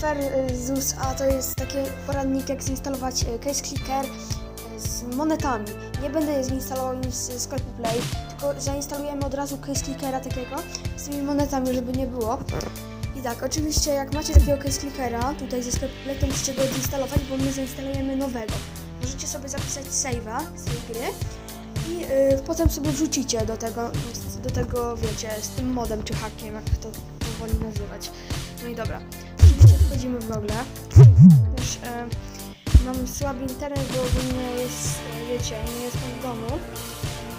Versus, a to jest taki poradnik jak zinstalować e, Case Clicker e, z monetami. Nie będę je zinstalował nic z sklepu Play, tylko zainstalujemy od razu Case Clickera takiego z tymi monetami, żeby nie było. I tak, oczywiście jak macie takiego Case Clickera tutaj ze sklepu Play, to musicie go zinstalować, bo my zainstalujemy nowego. Możecie sobie zapisać save'a z tej gry i y, potem sobie wrzucicie do tego, do tego, wiecie, z tym modem czy hakiem, jak to, to woli nazywać. No i dobra, wchodzimy w Google. Też e, mam słaby internet, bo ogólnie jest, e, wiecie, nie jestem w domu.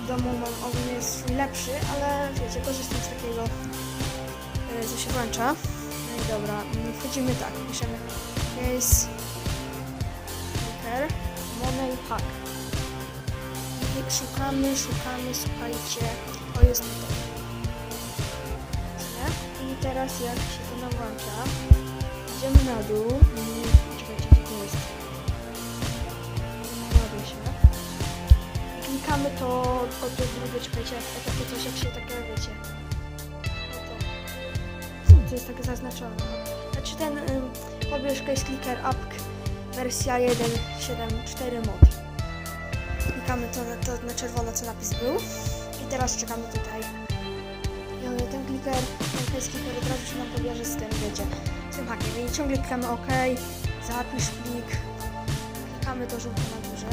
W domu mam ogólnie jest lepszy, ale wiecie, korzystam z takiego, e, co się włącza. No i dobra, mm, wchodzimy tak, piszemy case clicker, money hack. I szukamy, szukamy, słuchajcie, o jest to. I teraz jak się to nawłącza, idziemy na dół. Czekajcie, gdzie to jest? Ładuję się. Klikamy to o to drugie, czekajcie, takie coś, jak się takie, wiecie. To jest takie zaznaczone. Znaczy ten pobierz Case Clicker App wersja 1.7.4 mod. Klikamy to, to na czerwono, co napis był. I teraz czekamy tutaj. I ten kliker, ten clicker od razu się nam pobierze z tym, wiecie, tym hakiem. I ciągle klikamy OK, zapisz plik, klikamy to żółte na górze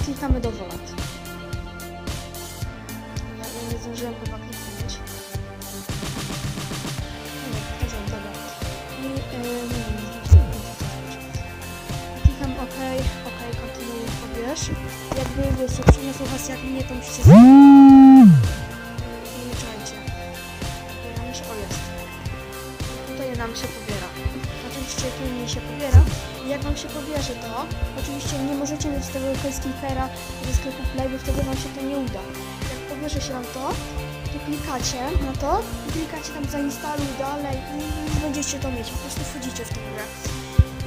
i klikamy dowolot. Ja, ja nie zdążyłem chyba kliknąć. Yy. Jakby wiecie, przyniosło was jak mnie, to musicie pobiera. Oczywiście mi się pobiera. I jak wam się pobierze to, oczywiście nie możecie mieć tego case clickera ze sklepu Play, wtedy wam się to nie uda. Jak pobierze się wam to, to klikacie na to i klikacie tam zainstaluj dalej i będziecie to mieć. Po prostu wchodzicie w tę grę.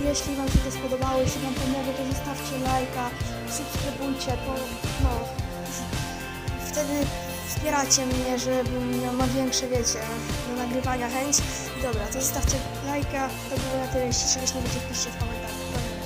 Jeśli Wam się to spodobało, jeśli Wam pomogło, to zostawcie lajka, subskrybujcie, bo no, wtedy wspieracie mnie, żebym miał ma większe, wiecie, do nagrywania chęć. Dobra, to zostawcie lajka, to było na tyle, jeśli czegoś nie wiecie, piszcie w komentarzach.